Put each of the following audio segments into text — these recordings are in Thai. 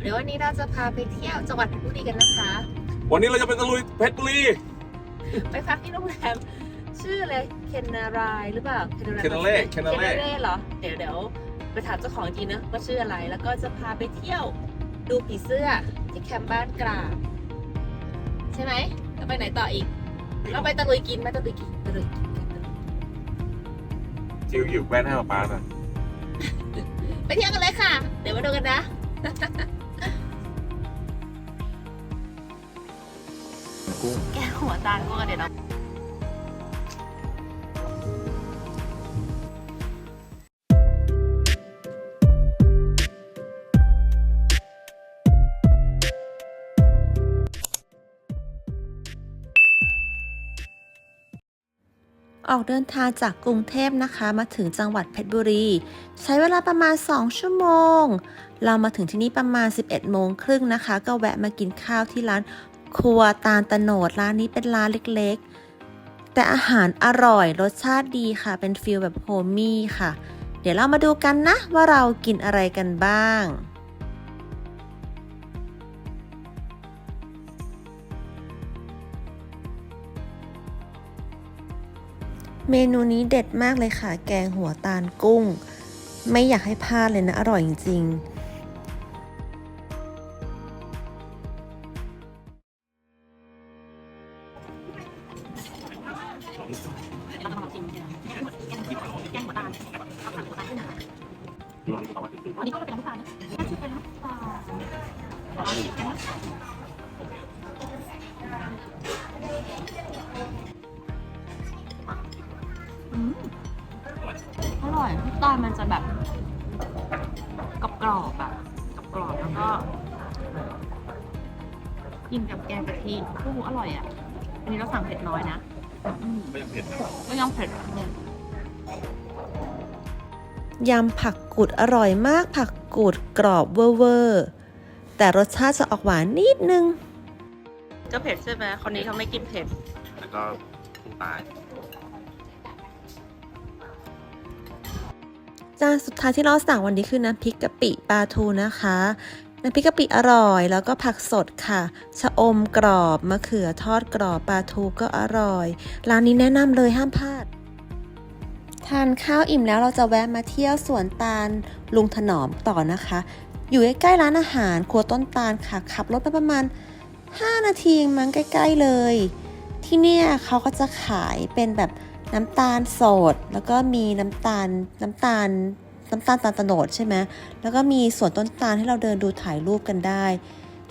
เดี๋ยววันนี้เราจะพาไปเที่ยวจังหวัดเพชรบุรีกันนะคะ วันนี้เราจะไปตะลุยเพชรบุรี ไปพักที่โรงแรมชื่ออะไรเคนนารายหรือเปล่าเคนเล่เคนเคนเล่นาเร่เหรอ เดี๋ยวเดี๋ยวไปถามเจ้าของอีกทีนะว่าชื่ออะไร แล้วก็จะพาไปเที่ยวดูผีเสื้อที่แคมป์บ้านกราบใช่ไหมแล้วไปไหนต่ออีกเราไปตะลุยกินไหมตะลุยกินตะลุยกินตะลุยกินจิ๋วอยู่แว่นให้ป๊าป๊าหน่อยไปเที่ยวกันเลยค่ะ เดี๋ยวมาดูกันนะ กุ้ง แกงหัวตาลกุ้งเดี๋ยวเราออกเดินทางจากกรุงเทพนะคะมาถึงจังหวัดเพชรบุรี ใช้เวลาประมาณ 2 ชั่วโมง เรามาถึงที่นี่ประมาณ 11 โมงครึ่งนะคะ ก็แวะมากินข้าวที่ร้าน ครัวตาลตะโนดร้านนี้เป็นร้านเล็กๆ แต่อาหารอร่อยรสชาติดีค่ะ เป็นฟิลแบบโฮมมี่ค่ะ เดี๋ยวเรามาดูกันนะ ว่าเรากินอะไรกันบ้างเมนูนี้เด็ดมากเลยค่ะ แกงหัวตาลกุ้ง ไม่อยากให้พลาดเลยนะ อร่อยจริงๆ นะอร่อยน้ำตาลมันจะแบบกรอบๆแบบกรอบๆแล้วก็กินกับแกงกะทิคู่อร่อยอะ อันนี้เราสั่งเผ็ดน้อยนะอืมไม่ยังเผ็ดนะไม่ยังเผ็ดเนี่ย ยำผักกูดอร่อยมากผักกูดกรอบเวอร์ๆ แต่รสชาติจะออกหวานนิดนึง ก็เผ็ดใช่ไหมคนนี้เขาไม่กินเผ็ด แล้วก็กุ้งตาย จานสุดท้ายที่เราสั่งวันนี้คือน้ำพริกกะปิปลาทูนะคะ น้ำพริกกะปิอร่อย แล้วก็ผักสดค่ะ ชะอมกรอบ มะเขือทอดกรอบ ปลาทูก็อร่อย ร้านนี้แนะนำเลยห้ามพลาดทานข้าวอิ่มแล้วเราจะแวะมาเที่ยวสวนตาลลุงถนอมต่อนะคะ อยู่ใกล้ๆร้านอาหารครัวต้นตาลค่ะ ขับรถไปประมาณ 5 นาทีเองมั้งใกล้ ๆเลย ที่เนี่ยเขาก็จะขายเป็นแบบน้ำตาลสด แล้วก็มีน้ำตาลน้ำตาลน้ำตาลตาลตโนดใช่ไหมแล้วก็มีสวนต้นตาลให้เราเดินดูถ่ายรูปกันได้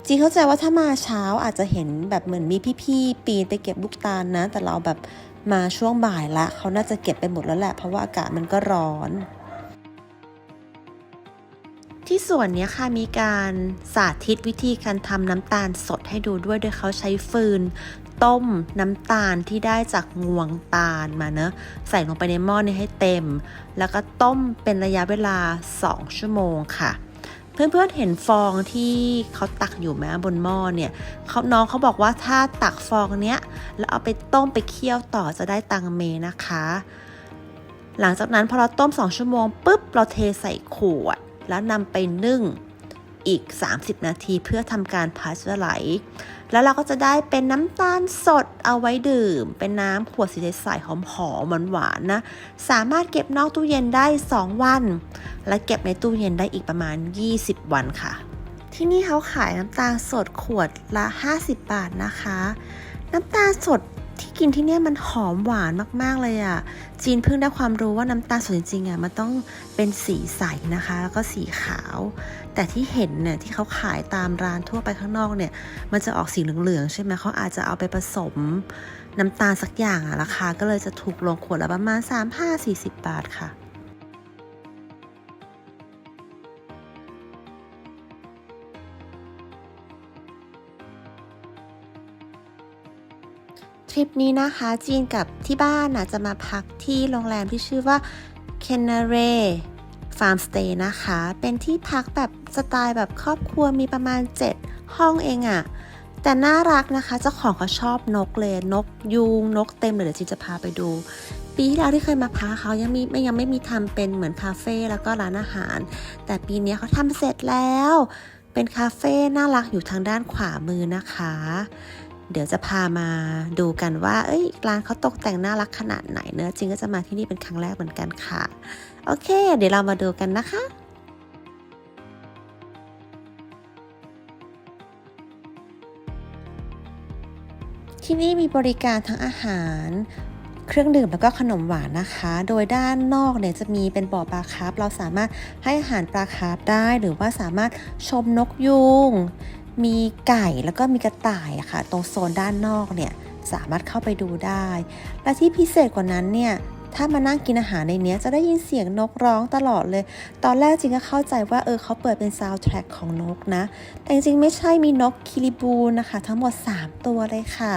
จีเข้าใจว่าถ้ามาเช้าอาจจะเห็นแบบเหมือนมีพี่ๆปีนไปเก็บลูกตาลนะ แต่เราแบบมาช่วงบ่ายละเขาน่าจะเก็บไปหมดแล้วแหละ เพราะว่าอากาศมันก็ร้อน ที่สวนนี้ค่ะมีการสาธิตวิธีการทำน้ำตาลสดให้ดูด้วยโดยเขาใช้ฟืน ต้มน้ำตาลที่ได้จากงวงตาลมาเนอะใส่ลงไปในหม้อนี้ให้เต็ม แล้วก็ต้มเป็นระยะเวลา 2 ชั่วโมงค่ะ เพื่อนๆเห็นฟองที่เขาตักอยู่ไหมบนหม้อเนี่ยเขาน้องเขาบอกว่าถ้าตักฟองเนี้ยแล้วเอาไปต้มไปเคี่ยวต่อจะได้ตังเมนะคะ หลังจากนั้นพอเราต้ม 2 ชั่วโมงปุ๊บเราเทใส่ขวด แล้วนำไปนึ่งอีก 30 นาทีเพื่อทำการพาสเจอร์ไลซ์แล้วเราก็จะได้เป็นน้ำตาลสดเอาไว้ดื่ม เป็นน้ำขวดสีใสๆหอมๆหวานๆนะ สามารถเก็บนอกตู้เย็นได้ 2 วัน และเก็บในตู้เย็นได้อีกประมาณ 20 วันค่ะ ที่นี่เขาขายน้ำตาลสดขวดละ 50 บาทนะคะ น้ำตาลสดที่กินที่นี่มันหอมหวานมากๆเลยอะ่ะ จีนเพิ่งได้ความรู้ว่าน้ำตาลสดจริงๆอะมันต้องเป็นสีใสนะคะ แล้วก็สีขาว แต่ที่เห็นเนี่ยที่เขาขายตามร้านทั่วไปข้างนอกเนี่ยมันจะออกสีเหลืองๆใช่ไหมเขาอาจจะเอาไปผสมน้ำตาลสักอย่างอะราคาก็เลยจะถูกลงขวดละประมาณ 3-5-40 บาทค่ะ ทริปนี้นะคะ จีนกับที่บ้านนะจะมาพักที่โรงแรมที่ชื่อว่า c a n a r e Farm Stay นะคะ เป็นที่พักแบบสไตล์แบบครอบครัวมีประมาณ 7 ห้องเองอะ่ะ แต่น่ารักนะคะ เจ้าของเขาชอบนกเลย นกยูงนกเต็มเลยเดี๋ยวจีนจะพาไปดู ปีที่แล้วที่เคยมาพักเขายังมีไม่ยังไม่มีทำเป็นเหมือนคาเฟ่แล้วก็ร้านอาหาร แต่ปีนี้เขาทำเสร็จแล้ว เป็นคาเฟ่น่ารักอยู่ทางด้านขวามือนะคะ เดี๋ยวจะพามาดูกันว่า เอ้ยร้านเขาตกแต่งน่ารักขนาดไหนเนอะจริงก็จะมาที่นี่เป็นครั้งแรกเหมือนกันค่ะ โอเค เดี๋ยวเรามาดูกันนะคะที่นี่มีบริการทั้งอาหาร เครื่องดื่มแล้วก็ขนมหวานนะคะ โดยด้านนอกเนี่ยจะมีเป็นบ่อปลาคาร์ฟเราสามารถให้อาหารปลาคาร์ฟได้ หรือว่าสามารถชมนกยูง มีไก่แล้วก็มีกระต่ายอะค่ะ ตรงโซนด้านนอกเนี่ยสามารถเข้าไปดูได้ และที่พิเศษกว่านั้นเนี่ยถ้ามานั่งกินอาหารในเนี้จะได้ยินเสียงนกร้องตลอดเลย ตอนแรกจริงก็เข้าใจว่าเออเขาเปิดเป็นซาวด์แทร็กของนกนะ แต่จริงๆไม่ใช่มีนกคิริบูนะคะ ทั้งหมด 3 ตัวเลยค่ะ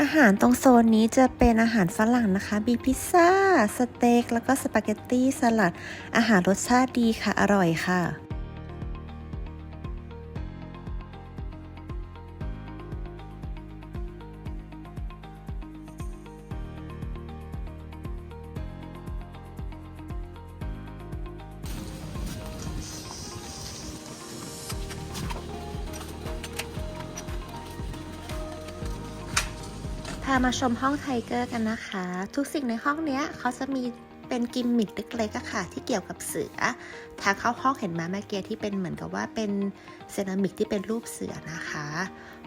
อาหารตรงโซนนี้จะเป็นอาหารฝรั่งนะคะ มีพิซซ่า สเต็ก แล้วก็สปาเกตตี้สลัด อาหารรสชาติดีค่ะ อร่อยค่ะามาชมห้องไทเกอร์กันนะคะ ทุกสิ่งในห้องเนี้ยเขาจะมีเป็นกิมมิคเล็กๆอะค่ะ ที่เกี่ยวกับเสือทาเข้าห้องเห็นมาเมื่อกี้ที่เป็นเหมือนกับว่าเป็นเซรามิกที่เป็นรูปเสือนะคะ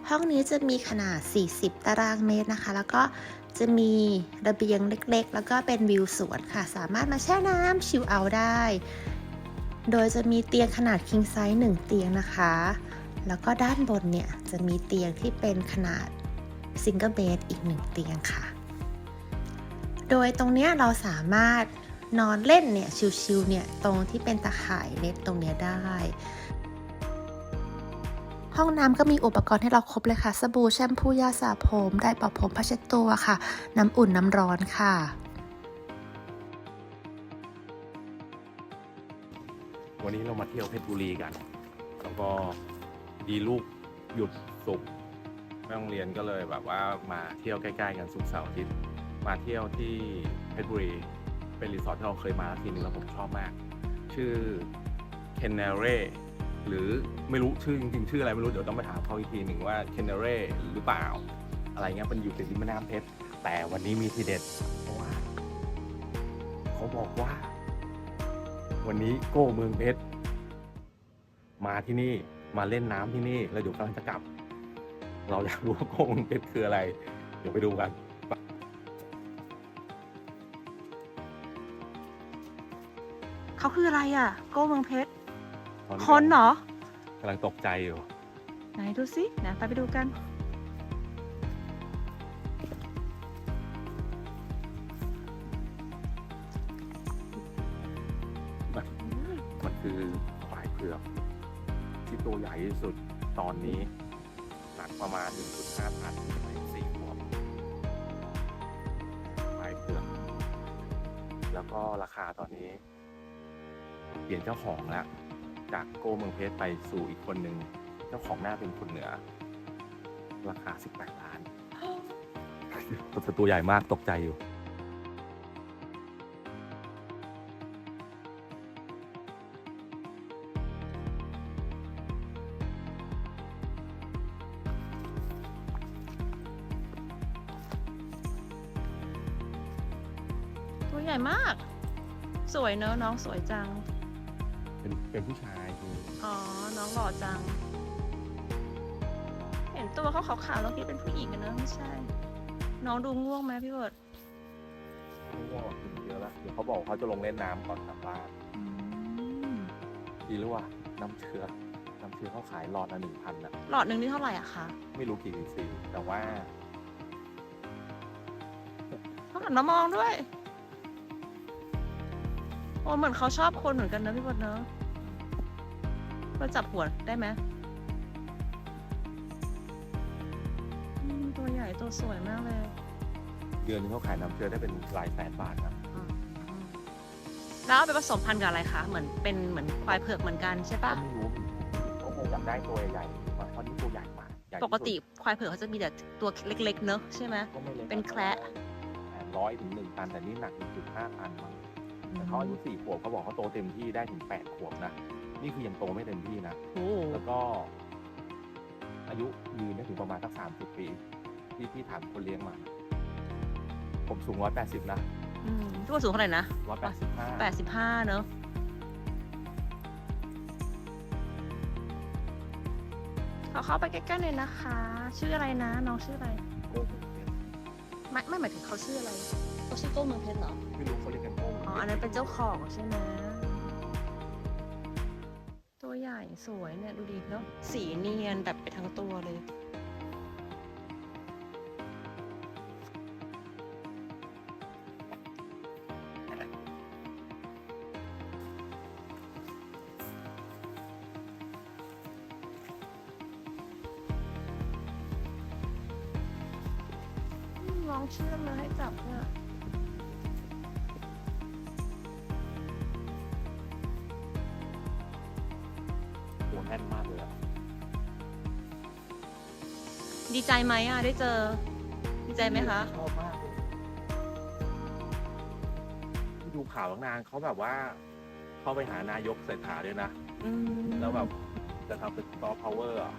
ห้องนี้จะมีขนาด 40 ตารางเมตรนะคะ แล้วก็จะมีระเบียงเล็กๆ แล้วก็เป็นวิวสวนค่ะ สามารถมาแช่น้ำชิลเอาได้ โดยจะมีเตียงขนาด king size 1 เตียงนะคะ แล้วก็ด้านบนเนี่ยจะมีเตียงที่เป็นขนาด ซิงเกิลเบดอีกหนึ่งเตียงค่ะ โดยตรงเนี้ยเราสามารถนอนเล่นเนี่ยชิวๆเนี่ยตรงที่เป็นตะข่ายเน็ตตรงเนี้ยได้ ห้องน้ำก็มีอุปกรณ์ให้เราครบเลยค่ะ สบู่แชมพูยาสระผมได้ปรับผมผ้าเช็ดตัวค่ะ น้ำอุ่นน้ำร้อนค่ะวันนี้เรามาเที่ยวเพชรบุรีกัน แล้วก็ดีลูกหยุดศุก ไม่ต้องเรียนก็เลยแบบว่ามาเที่ยวใกล้ๆกันศุกร์เสาร์อาทิตย์มาเที่ยวที่เพชรบุรีเป็นรีสอร์ทที่เราเคยมาทีนึงแล้วผมชอบมาก ชื่อ k e n a r e หรือไม่รู้ชื่อจริงๆชื่ออะไรไม่รู้เดี๋ยวต้องไปถามเขาอีกทีหนึ่งว่า k e n a r e หรือเปล่า อะไรเงี้ยมันอยู่ติดริมแม่น้ำเพชรแต่วันนี้มีทีเด็ดเพราะว่าเขาบอกว่า วันนี้โก้เมืองเพชรมาที่นี่มาเล่นน้ำที่นี่แล้วเดี๋ยวกำลังจะกลับ เราอยากรู้ว่าโก้เมืองเพชรคืออะไร เดี๋ยวไปดูกันเขาคืออะไรอะ โก้เมืองเพชรตอนนี้คนเหรอกำลังตกใจอยู่ ไหนดูสินะไปไปดูกัน มันคือควายเผือกที่ตัวใหญ่ที่สุดตอนนี้หนัก ประมาณ 1.5 ตันในสี่ขวบควายเผือกแล้วก็ราคาตอนนี้ เปลี่ยนเจ้าของแล้วจากโกเมืองเพชรไปสู่อีกคนหนึ่งเจ้าของหน้าเป็นคนเหนือ ราคา 18 ล้าน ตัวตัวใหญ่มากตกใจอยู่ ตัวใหญ่มาก สวยเนอะน้องสวยจัง เป็นเป็นผู้ชายคืออ๋อ น้องหล่อจัง เห็นตัวเขาขาวๆแล้วคิดเป็นผู้หญิงกันเนอะไม่ใช่ น้องดูง่วงไหมพี่เบิร์ดง่วงกินเยอะแล้วเดี๋ยวเขาบอกเขาจะลงเล่นน้ำก่อนกลับบ้านดีหรือว่าน้ำเชื้อน้ำเชื้อเขาขายหลอดละหนึ่งพันอะหลอดหนึ่งนี่เท่าไหร่อะคะไม่รู้กี่ซีซีแต่ว่าเขาหันมามองด้วยโอ้เหมือนเขาชอบคนเหมือนกันนะพี่เบิร์ดเนอะเราจับหัวได้ไหมอืมตัวใหญ่ตัวสวยมากเลยเดือนนึงเขาขายน้ำเชื้อได้เป็นหลายแสนบาทนะแล้วเอาไปผสมพันธุ์กับอะไรคะ เหมือนเป็นเหมือนควายเผือกเหมือนกันใช่ก็ปะไม่รู้เขาคงอยากได้ตัวใหญ่ๆเพราะนี่ตัวใหญ่มากใหญ่ที่สุดปกติควายเผือกเขาจะมีแต่ตัวเล็กๆเนอะใช่ไหม ก็ไม่ล็กเป็นแคระแปดร้อยถึงหนึ่งตันแต่นี่หนักหนึ่งจุดห้าตันมั้ง แต่เขาอายุสี่ขวบเขาบอกเขาโตเต็มที่ได้ถึงแปดขวบนะนี่คือยังโตไม่เต็มที่นะโอ้โหอายุยืนได้ถึงประมาณสักสามสิบปี ที่ที่ถามคนเลี้ยงมา ผมสูงร้อยแปดสิบนะอืมทุกคนสูงเท่าไหร่นะร้อยแปดสิบห้าแปดสิบห้าเนอะขอเข้าไปใกล้ๆเลยนะคะ ชื่ออะไรนะ น้องชื่ออะไร ไม่ไม่หมายถึงเขาชื่ออะไรเขาชื่อโก้เมืองเพชรเหรอ ไม่รู้เขาเรียกกันโอ้งอ๋ออันนั้นเป็นเจ้าของใช่ไหมตัวใหญ่สวยเนี่ยดูดิเนาะสีเนียนแบบไปทั้งตัวเลย ใจไหมอะได้เจอ ดีใจไหมคะ ชอบมากเลยที่ดูข่าวตั้งนานเขาแบบว่า เข้าไปหานายกเศรษฐาด้วยนะ อืมแล้วแบบจะทำเป็นซอฟต์พาวเวอร์อะ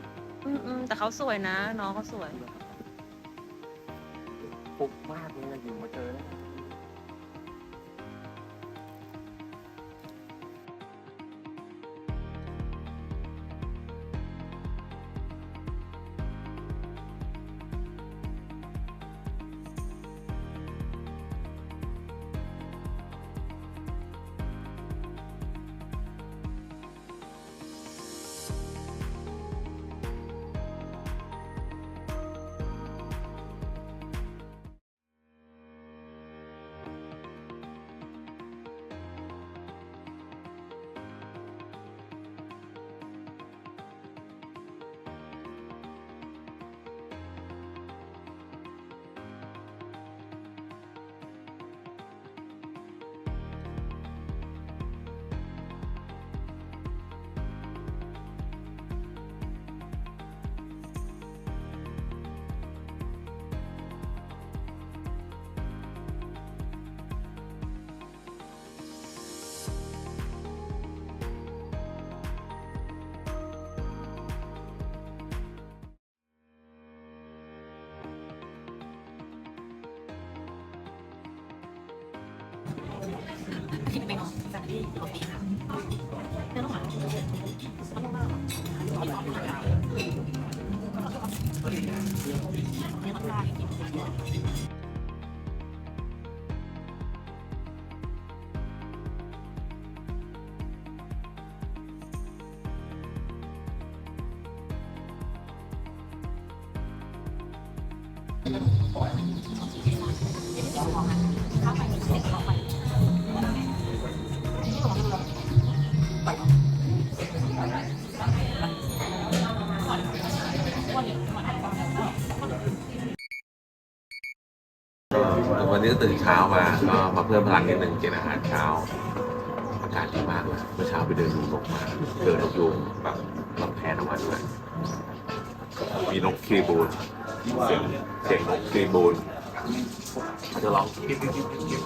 อืมอืมแต่เขาสวยนะ น้องเขาสวย ปุ๊บมากเลยอะอยู่มาเจอแล้ว ไป็นองแฟมิลี่ปกติค่ะเนื้อหมาปล่อยเข้าไปเสร็จเข้าไป วันนี้ก็ตื่นเช้ามาก็มาเพิ่มพลังนิดนึงกินอาหารเช้า อากาศดีมากเลยเมื่อเช้าไปเดินดูนกมาเจอนกยูงแบบลำแพนออกมาด้วย มีนกครีบูนเสียงเสียงนกครีบูนเขาจะร้องกิ๊บกิ๊บกิ๊บกิ๊บ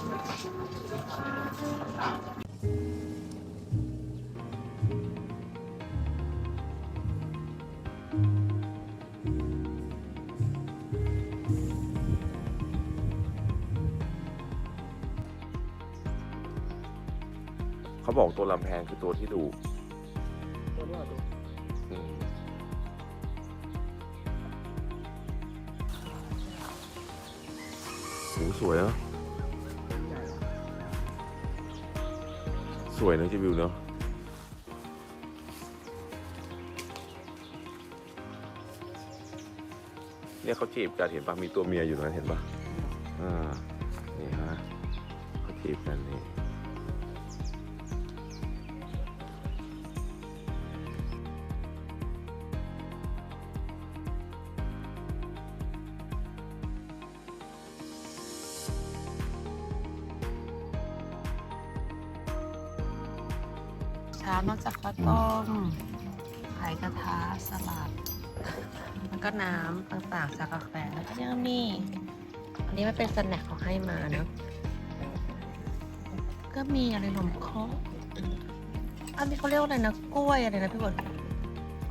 เขาบอกตัวลำแพงคือตัวที่ดูตัวนี้เหรอดูอืมโหสวยเนอะสวยเนอะจิบิวเนอะเนี่ยเขาจีบกันเห็นปะมีตัวเมียอยู่ตรงนั้นเห็นปะอ่านี่ฮะเขาจีบกันนี่ ไข่กระทะสลัดแล้วก็น้ำต่างๆจากกาแฟแล้วก็ยังมีอันนี้มันเป็นสแน็คเขาให้มาเนอะก็มีอะไรนมโคกอันนี้เขาเรียกว่าอะไรนะกล้วยอะไรนะพี่บด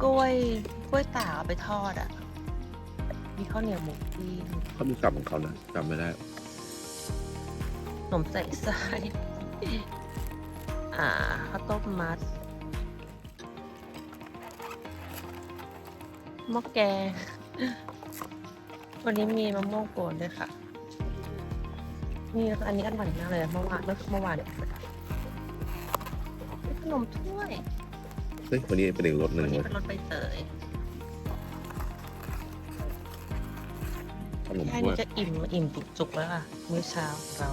กล้วยกล้วยตากเอาไปทอดอะ่ะ มีข้าวเหนียวหมูปิ้งเขามีกลับของเขานะจำไม่ได้ขนมใส่ไส้อ่าข้าวต้มมัด ม้อแกงวันนี้มีมะม่วงกวนด้วยค่ะ นี่อันนี้อร่อยมากเลยเมื่อวานเมื่อเมื่อวานเนี่ยขนมถ้วยเฮ้ยวันนี้เป็นอีกรถหนึ่วังนนี้เว้ยเป็นรสใบเตยขนมแค่ถ้วนี้ยก็อิ่มอิ่มจุกๆแล้วค่ะมื้อเช้าของเรา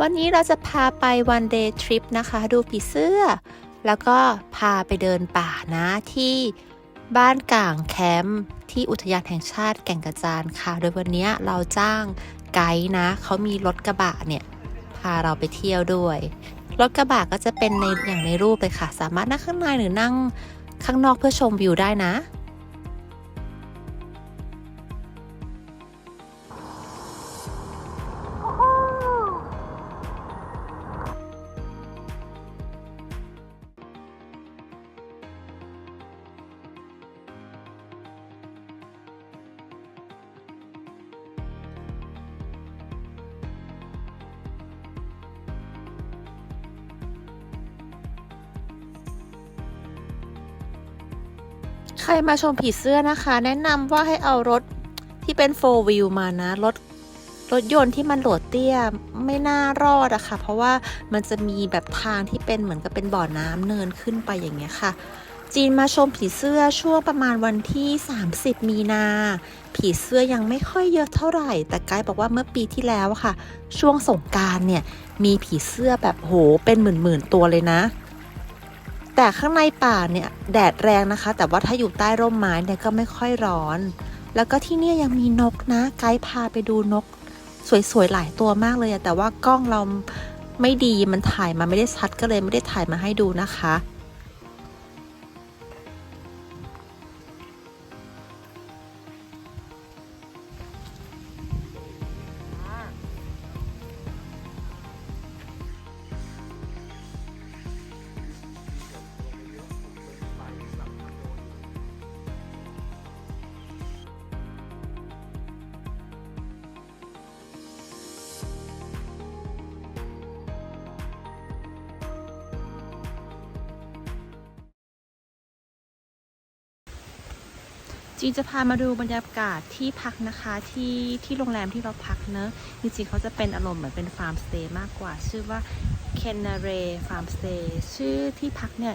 วันนี้เราจะพาไปวันเดย์ทริปนะคะ ดูผีเสื้อ แล้วก็พาไปเดินป่านะที่บ้านก่างแคมป์ที่อุทยานแห่งชาติแก่งกระจานค่ะ โดยวันนี้เราจ้างไกด์นะ เขามีรถกระบะเนี่ย พาเราไปเที่ยวด้วย รถกระบะก็จะเป็นในอย่างในรูปเลยค่ะ สามารถนั่งข้างในหรือนั่งข้างนอกเพื่อชมวิวได้นะ ใครมาชมผีเสื้อนะคะ แนะนำว่าให้เอารถที่เป็นโฟวิวมานะ รถรถยนต์ที่มันโหลดเตี้ยไม่น่ารอดอะค่ะ เพราะว่ามันจะมีแบบทางที่เป็นเหมือนกับเป็นบ่อน้ำเนินขึ้นไปอย่างเงี้ยค่ะ จีนมาชมผีเสื้อช่วงประมาณวันที่ 30 มีนา ผีเสื้อยังไม่ค่อยเยอะเท่าไหร่ แต่ไกด์บอกว่าเมื่อปีที่แล้วค่ะ ช่วงสงการเนี่ยมีผีเสื้อแบบโหเป็นหมื่นๆตัวเลยนะ แต่ข้างในป่าเนี่ยแดดแรงนะคะ แต่ว่าถ้าอยู่ใต้ร่มไม้เนี่ยก็ไม่ค่อยร้อน แล้วก็ที่นี่ยังมีนกนะ ไกด์พาไปดูนก สวยๆหลายตัวมากเลยแต่ว่ากล้องเราไม่ดีมันถ่ายมาไม่ได้ชัดก็เลยไม่ได้ถ่ายมาให้ดูนะคะ จีนจะพามาดูบรรยากาศที่พักนะคะที่ที่โรงแรมที่เราพักเนอะจริงๆเขาจะเป็นอารมณ์เหมือนเป็นฟาร์มสเตย์มากกว่า ชื่อว่า k e n a r e Farm Stay ชื่อที่พักเนี่ย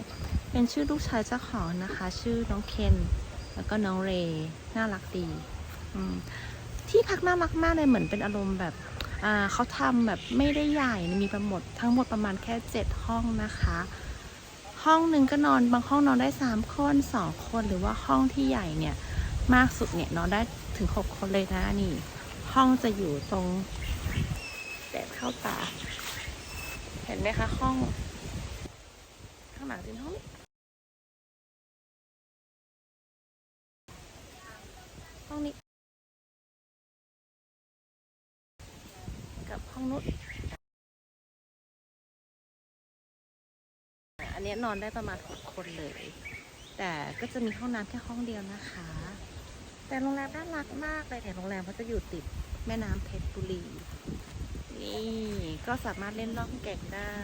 เป็นชื่อลูกชายเจ้าของนะคะ ชื่อน้องเคนแล้วก็น้องเรน่ารักดีที่พักน่ารักมากเลยเหมือนเป็นอารมณ์แบบเขาทำแบบไม่ได้ใหญ่มีประหมดทั้งหมดประมาณแค่เจ็ดห้องนะคะ ห้องหนึ่งก็นอนบางห้องนอนได้สามคนสองคนหรือว่าห้องที่ใหญ่เนี่ย มากสุดเนี่ยนอนได้ถึงหกคนเลยนะนี่ ห้องจะอยู่ตรงแดดเข้าตา เห็นไหมคะห้อง ข้างหลังเป็นห้องห้องนี้ กับห้องนู้นอันนี้นอนได้ประมาณหกคนเลย แต่ก็จะมีห้องน้ำแค่ห้องเดียวนะคะ แต่โรงแรมน่ารักมากเลยเนี่ยโรงแรมเขาจะอยู่ติดแม่น้ำเพชรบุรี นี่ก็สามารถเล่นล่องแก่งได้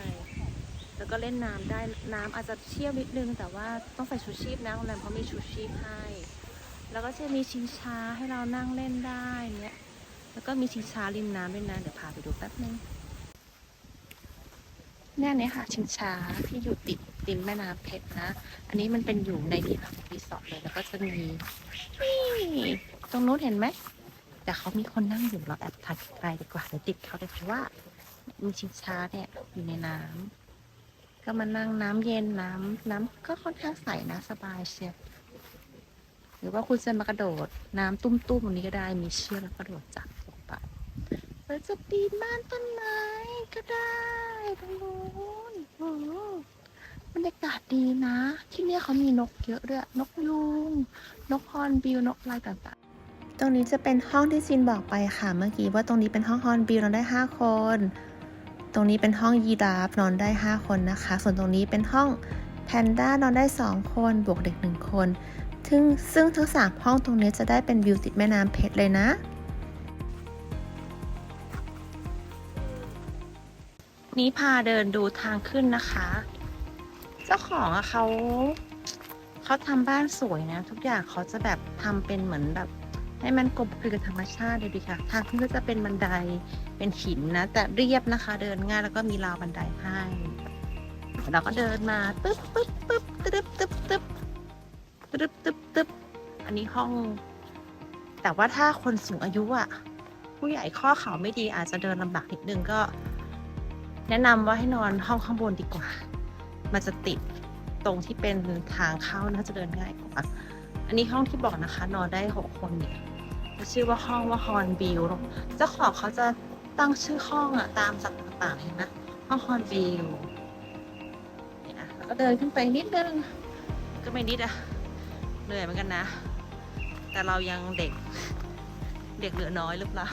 แล้วก็เล่นน้ำได้น้ำอาจจะเชี่ยวนิดนึง แต่ว่าต้องใส่ชูชีพนะโรงแรมเขามีชูชีพให้ แล้วก็จะมีชิงช้าให้เรานั่งเล่นได้เนี่ยแล้วก็มีชิงช้าริมน้ำด้วยนะเดี๋ยวพาไปดูแป๊บนึงเนี่ยนี่ค่ะ ชิงช้าที่อยู่ติด ริมแม่น้ำเพชรนะ อันนี้มันเป็นอยู่ในที่พักรีสอร์ทเลยแล้วก็จะมีนี่ตรงนู้นเห็นไหม แต่เขามีคนนั่งอยู่เราแอบถ่ายไกลดีกว่าเดี๋ยวติดเขาเลยเพราะว่า มีชิงช้าเนี่ยอยู่ในน้ำก็มานั่งน้ำเย็นน้ำน้ำก็ค่อนข้างใสนะสบายเชียวหรือว่าคุณจะมากระโดดน้ำตุ้มๆตรงนี้ก็ได้มีเชือกแล้วกระโดดจับลงไปหรือจะปีนบ้านต้นไม้ก็ได้ตรงนู้นโอ้ รรยากาศดีนะ ที่เนี่ยเขามีนกเยอะด้วยนกยูงนกฮอร์นบิลนกอะไรต่างๆ ตรงนี้จะเป็นห้องที่ซินบอกไปค่ะเมื่อกี้ว่าตรงนี้เป็นห้องฮอร์นบิลนอนได้ 5 คน ตรงนี้เป็นห้องยีราฟนอนได้ 5 คนนะคะ ส่วนตรงนี้เป็นห้องแพนด้านอนได้ 2 คนบวกเด็ก 1 คนซึ่งซึ่งทั้ง 3 ห้องตรงนี้จะได้เป็นวิวติดแม่น้ำเพชรเลยนะนี้พาเดินดูทางขึ้นนะคะ เจ้าของอะเขาเขาทำบ้านสวยนะ ทุกอย่างเขาจะแบบทำเป็นเหมือนแบบ ให้มันกลมกลืนกับธรรมชาติเลยดีค่ะ ทางขึ้นก็จะเป็นบันไดเป็นหินนะ แต่เรียบนะคะ เดินง่ายแล้วก็มีราวบันไดให้เราก็เดินมาตึ๊บตึ๊บตึ๊บตึ๊บตึ๊บตึ๊บตึ๊บตึ๊บตึ๊บอันนี้ห้อง แต่ว่าถ้าคนสูงอายุอะผู้ใหญ่ข้อเข่าไม่ดีอาจจะเดินลำบากนิดนึงก็ แนะนำว่าให้นอนห้องข้างบนดีกว่า มันจะติดตรงที่เป็นทางเข้าน่าจะเดินง่ายกว่า อันนี้ห้องที่บอกนะคะ นอนได้หกคนเนี่ยชื่อว่าห้องว่าฮอนบิลเจ้าของเขาจะตั้งชื่อห้องอะตามสัตว์ต่างๆเห็นไหมห้องฮอนบิลเนี่ยแล้วก็เดินขึ้นไปนิดนึงก็ไม่นิดอะเหนื่อยเหมือนกันนะ แต่เรายังเด็กเด็กเหลือน้อยหรือเปล่า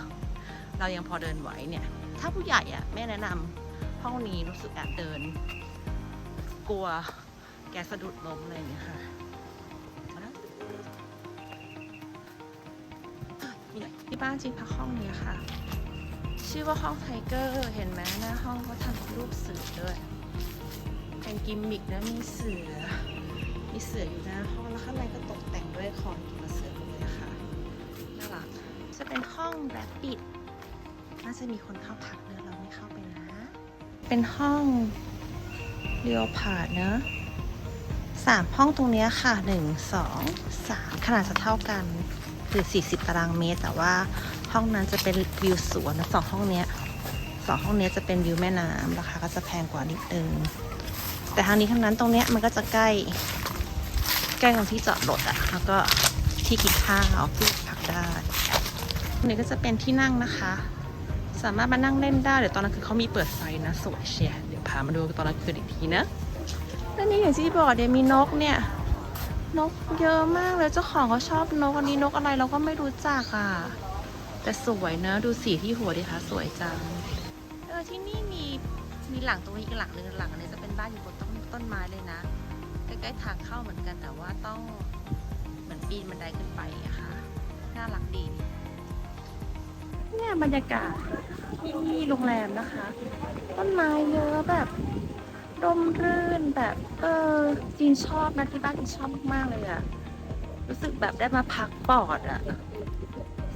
เรายังพอเดินไหวเนี่ย ถ้าผู้ใหญ่อะแม่แนะนำห้องนี้รู้สึกแอบเดิน กลัวแกสะดุดล้มอะไรอย่างเงี้ยค่ะนี่ที่บ้านจริงพักห้องนี้ค่ะ ชื่อว่าห้องไทเกอร์ เห็นไหมหน้าห้องเขาทำรูปเสือด้วย เป็นกิมมิกนะมีเสือ มีเสืออยู่หน้าห้องแล้วข้างในก็ตกแต่งด้วยคอนกินมเสือเลยค่ะน่ารักจะเป็นห้องแรปปิดน่าจะมีคนเข้าพักเนื้อะเราไม่เข้าไปนะ เป็นห้อง เรียวผ่าดเนอะสามห้องตรงนี้ค่ะหนึ่งสองสามขนาดจะเท่ากันคือ40ตารางเมตร แต่ว่าห้องนั้นจะเป็นวิวสวนนะสองห้องเนี้ยสองห้องนี้จะเป็นวิวแม่น้ำราคาก็จะแพงกว่านิดนึง แต่ทางนี้ทั้งนั้นตรงเนี้ยมันก็จะใกล้ ใกล้ตรงที่จอดรถอะแล้วก็ที่กินข้าวที่พักได้ตรงนี้ก็จะเป็นที่นั่งนะคะ สามารถมานั่งเล่นได้เดี๋ยวตอนนั้นคือเขามีเปิดไฟนะสวยเชียร์ มาดูตอนนั้นคืนอีกทีนะแล้วนี่อย่างที่บอกเดี๋ยวมีนกเนี่ย นกเยอะมากเลยเจ้าของเขาชอบนกอันนี้นกอะไรเราก็ไม่รู้จักอะ แต่สวยนะดูสีที่หัวดิคะสวยจัง เออที่นี่มีมีหลังตรงนี้อีกหลังหนึงหลังอันนี้จะเป็นบ้านอยู่บนต้นต้นไม้เลยนะ ใกล้ๆทางเข้าเหมือนกันแต่ว่าต้องเหมือนปีนบันไดขึ้นไปอะค่ะ บรรยากาศที่โรงแรมนะคะ ต้นไม้เยอะแบบร่มรื่นแบบเออจีนชอบนะที่บ้านจีนชอบมากๆเลยอะรู้สึกแบบได้มาพักปอดอะ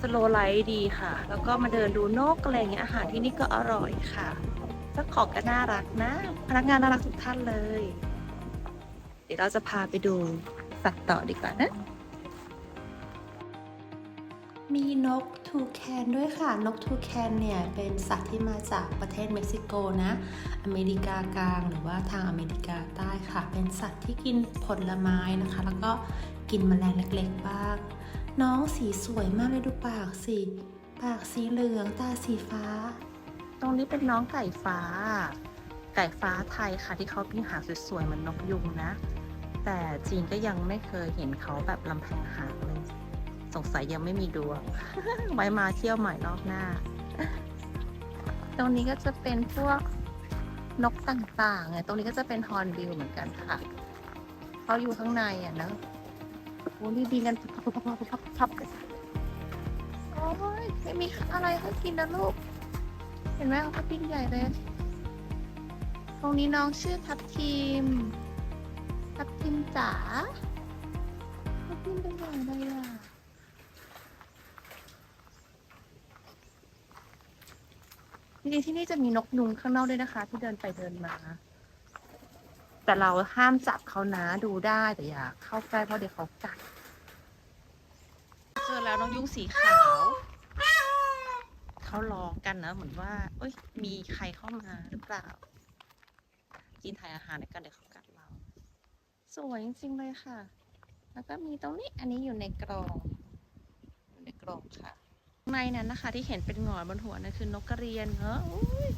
สโลไลท์ดีค่ะ แล้วก็มาเดินดูนกอะไรอย่างเงี้ยอาหารที่นี่ก็อร่อยค่ะเจ้าของก็น่ารักนะ พนักงานน่ารักทุกท่านเลย เดี๋ยวเราจะพาไปดูสัตว์ต่อดีกว่านะ มีนกทูแคนด้วยค่ะ นกทูแคนเนี่ยเป็นสัตว์ที่มาจากประเทศเม็กซิโกนะ อเมริกากลางหรือว่าทางอเมริกาใต้ค่ะ เป็นสัตว์ที่กินผลไม้นะคะ แล้วก็กินแมลงเล็กๆบ้าง น้องสีสวยมากเลยดูปากสิปากสีเหลืองตาสีฟ้า ตรงนี้เป็นน้องไก่ฟ้า ไก่ฟ้าไทยค่ะที่เขาพิ้งหางสวยๆเหมือนนกยุงนะ แต่จีนก็ยังไม่เคยเห็นเขาแบบลำแพงหางเลย สงสัยยังไม่มีดวง ไว้มาเที่ยวใหม่รอบหน้า ตรงนี้ก็จะเป็นพวกนกต่างๆไงตรงนี้ก็จะเป็นฮอร์นบิลเหมือนกันค่ะเขาอยู่ข้างในอะเนอะโอ้นี่ดีกันพับพับพับพับพับเลยโอ้ยไม่มีอะไรให้กินนะลูก เห็นไหมเขาก็ปิ้งใหญ่เลย ตรงนี้น้องชื่อทับทิมทับทิมจ๋าทับทิมเป็นใหญ่เลยอะ ริงๆที่นี่จะมีนกยุงข้างนอกด้วยนะคะ ที่เดินไปเดินมา แต่เราห้ามจับเขานะดูได้แต่อย่าเข้าใกล้เพราะเดี๋ยวเขากัดเจอแล้วน้องยุงสีขาวเขาร้องกันนะเหมือนว่าเอ้ย มีใครเข้ามาหรือเปล่ากินถ่ายอาหารในกันเดี๋ยวเขากัดเรา สวยจริงๆเลยค่ะ แล้วก็มีตรงนี้อันนี้อยู่ในกรองอยู่ในกรองค่ะ ในนั้นนะคะ ที่เห็นเป็นหงอนบนหัวนั่นคือนกกระเรียนเนออุ้ย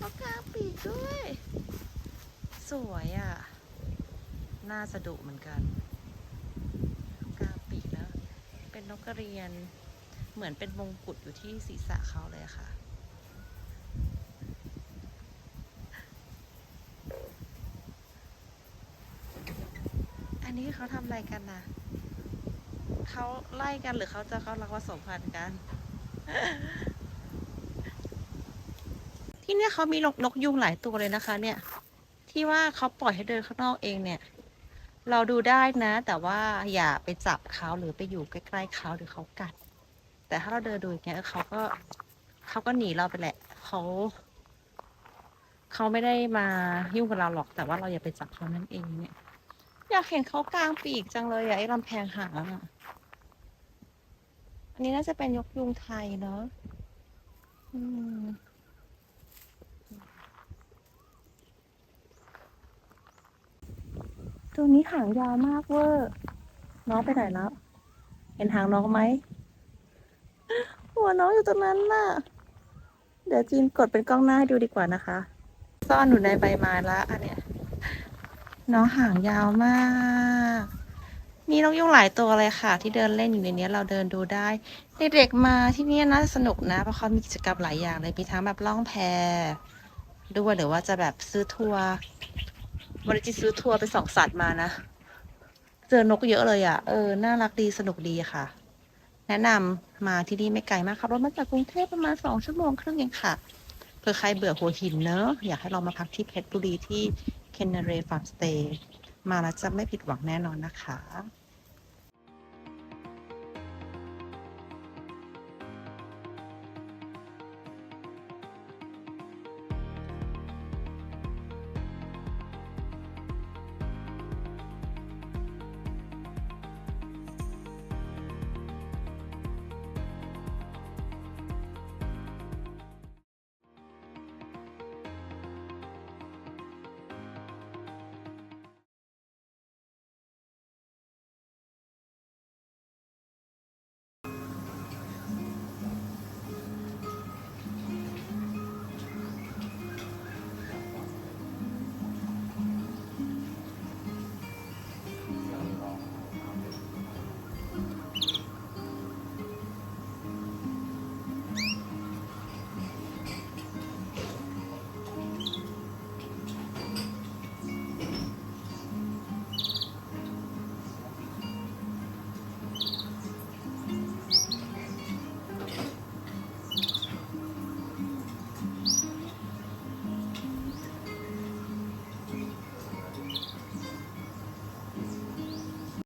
นกกาปีกด้วย สวยอะ่ะ น่าจะดุเหมือนกันนกกาปีกนะเป็นนกกระเรียน เหมือนเป็นมงกุฎอยู่ที่ศีรษะเขาเลยค่ะอันนี้เขาทำอะไรกันนะ เขาไล่กันหรือเขาจะเขารักผสมพันธุ์กัน ที่เนี่ยเขามีนกนกยุงหลายตัวเลยนะคะ เนี่ย ที่ว่าเขาปล่อยให้เดินข้างนอกเองเนี่ย เราดูได้นะ แต่ว่าอย่าไปจับเขาหรือไปอยู่ใกล้ๆเขาหรือเขากัด แต่ถ้าเราเดินดูอย่างเงี้ยเขาก็เขาก็หนีเราไปแหละเขาเขาไม่ได้มายุ่งกับเราหรอกแต่ว่าเราอย่าไปจับเขานั่นเองเนี่ย อยากเห็นเขากลางปีกจังเลยอะไอ้ลำแพงหางอะ อันนี้น่าจะเป็นยกยุงไทยเนาะตัวนี้หางยาวมากเวอร์ น้องไปไหนแล้ว เห็นหางน้องไหม หัวน้องอยู่ตรงนั้นน่ะ เดี๋ยวจีนกดเป็นกล้องหน้าให้ดูดีกว่านะคะ ซ่อนอยู่ในใบไม้ละอันเนี้ย น้องหางยาวมาก มีนกยุงหลายตัวเลยค่ะ ที่เดินเล่นอยู่ในนี้เราเดินดูได้เด็กๆมาที่นี่น่าจะสนุกนะเพราะเขามีกิจกรรมหลายอย่างเลยมีทั้งแบบล่องแพด้วยหรือว่าจะแบบซื้อทัวร์วันนี้จะซื้อทัวร์ไปสองสัตว์มานะ เจอนกเยอะเลยอะ เออ น่ารักดีสนุกดีค่ะ แนะนำมาที่นี่ไม่ไกลมากครับรถมาจากกรุงเทพประมาณสองชั่วโมงครึ่งเองค่ะเผื่อใครเบื่อหัวหินเนอะอยากให้ลองมาพักที่เพชรบุรีที่เคนเนเรฟาร์มสเตย์มาแล้วจะไม่ผิดหวังแน่นอนนะคะ